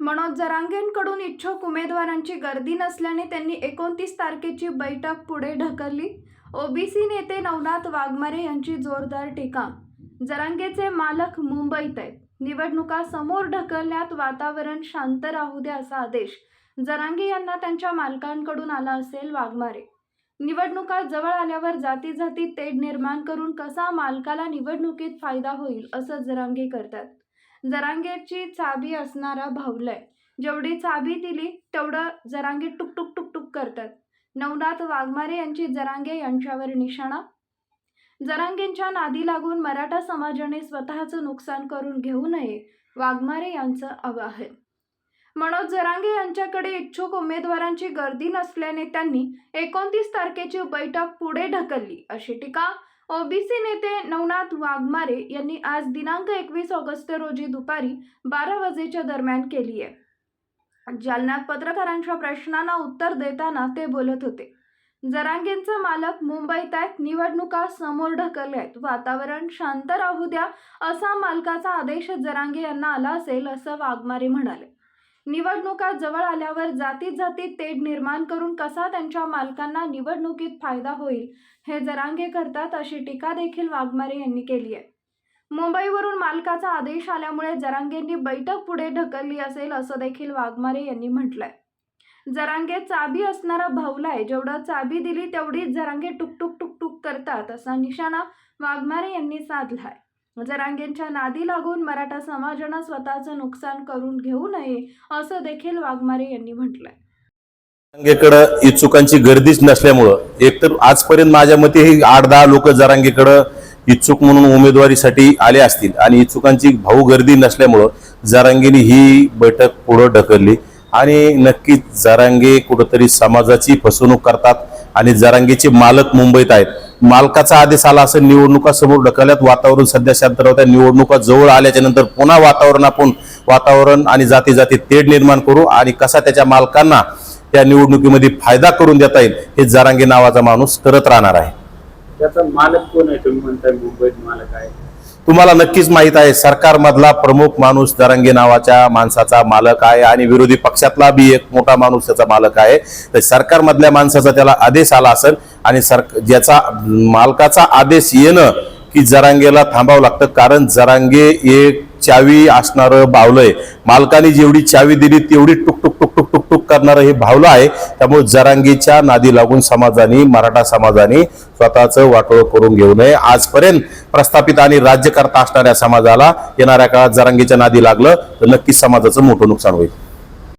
मनोज जरांगेंकडून इच्छुक उमेदवारांची गर्दी नसल्याने त्यांनी एकोणतीस तारखेची बैठक पुढे ढकलली. ओबीसी नेते नवनाथ वाघमारे यांची जोरदार टीका. जरांगेचे मालक मुंबईत आहेत. निवडणुका समोर ढकलण्यात वातावरण शांत राहू द्या असा आदेश जरांगे यांना त्यांच्या मालकांकडून आला असेल वाघमारे. निवडणुका जवळ आल्यावर जाती जाती तेढ निर्माण करून कसा मालकाला निवडणुकीत फायदा होईल असं जरांगे करतात. जरांगेची चाबी असणारा भावलय जेवढी चाबी दिली तेवढं जरांगे टुक टुक टुक टुक करतात. नवनाथ वाघमारे यांची जरांगे यांच्यावर निशाणा? जरांगेंच्या नादी लागून मराठा समाजाने स्वतःचं नुकसान करून घेऊ नये वाघमारे यांचं आवाहन. मनोज जरांगे यांच्याकडे इच्छुक उमेदवारांची गर्दी नसल्याने त्यांनी एकोणतीस तारखेची बैठक पुढे ढकलली अशी टीका ओबीसी नेते नवनाथ वाघमारे यांनी आज दिनांक एकवीस ऑगस्ट रोजी दुपारी बारा वाजेच्या दरम्यान केली आहे. जालन्यात पत्रकारांच्या प्रश्नांना उत्तर देताना ते बोलत होते. जरांगेंचा मालक मुंबईत आहेत निवडणुका समोर ढकलल्या आहेत. वातावरण शांत राहू द्या असा मालकाचा आदेश जरांगे यांना आला असेल असं वाघमारे म्हणाले. निवडणुका जवळ आल्यावर जाती जातीत तेढ निर्माण करून कसा त्यांच्या मालकांना निवडणुकीत फायदा होईल हे जरांगे करतात अशी टीका देखील वाघमारे यांनी केली आहे. मुंबईवरून मालकाचा आदेश आल्यामुळे जरांगेंनी बैठक पुढे ढकलली असेल असं देखील वाघमारे यांनी म्हटलंय. जरांगे चाबी असणारा भाऊला आहे जेवढं चाबी दिली तेवढीच जरांगे टुकटुक टुकटुक करतात असा निशाणा वाघमारे यांनी साधलाय. जरांगेंच्या नादी लागून मराठा समाजानं स्वतःचं नुकसान करून घेऊ नये असं देखील वाघमारे यांनी म्हटलंय. जरांगेकडं इच्छुकांची गर्दीच नसल्यामुळं एकतर आजपर्यंत माझ्या मते हे आठ दहा लोक जरांगेकडं इच्छुक म्हणून उमेदवारीसाठी आले असतील आणि इच्छुकांची भाऊ गर्दी नसल्यामुळं जरांगेने ही बैठक पुढं ढकलली. आणि नक्कीच जरांगे कुठंतरी समाजाची फसवणूक करतात आणि जरांगेचे मालक मुंबईत आहेत. मालकाचा आदेश आला असं निवडणुका समोर ढकलल्यात वातावरण सध्या शांत राहत्या. निवडणुका जवळ आल्याच्यानंतर पुन्हा वातावरण आपण वातावरण आणि जाती जाती तेढ निर्माण करू आणि कसा त्याच्या मालकांना त्या निवडणुकीमध्ये फायदा करून देता येईल हे जरांगे नावाचा माणूस करत राहणार आहे. त्याचा मालक कोण आहे? तुम्ही म्हणताय मुंबईत मालक आहे. तुम्हाला नक्कीच माहीत आहे सरकारमधला प्रमुख माणूस दरंगे नावाच्या माणसाचा मालक आहे आणि विरोधी पक्षातला बी एक मोठा माणूस त्याचा मालक आहे. तर सरकारमधल्या माणसाचा त्याला आदेश आला असेल आणि सर ज्याचा मालकाचा आदेश येणं की जरांगेला थांबावं लागतं कारण जरांगे एक चावी असणारं बावलंय. मालकाने जेवढी चावी दिली तेवढी टुक टुक टुक टुक टुक टुक करणारं हे भावलं आहे. त्यामुळे जरांगीच्या नादी लागून समाजाने मराठा समाजाने स्वतःचं वाटोळ करून घेऊ नये. आजपर्यंत प्रस्थापित आणि राज्यकर्ता असणाऱ्या समाजाला येणाऱ्या काळात जरांगीच्या नादी लागलं तर नक्कीच समाजाचं मोठं नुकसान होईल.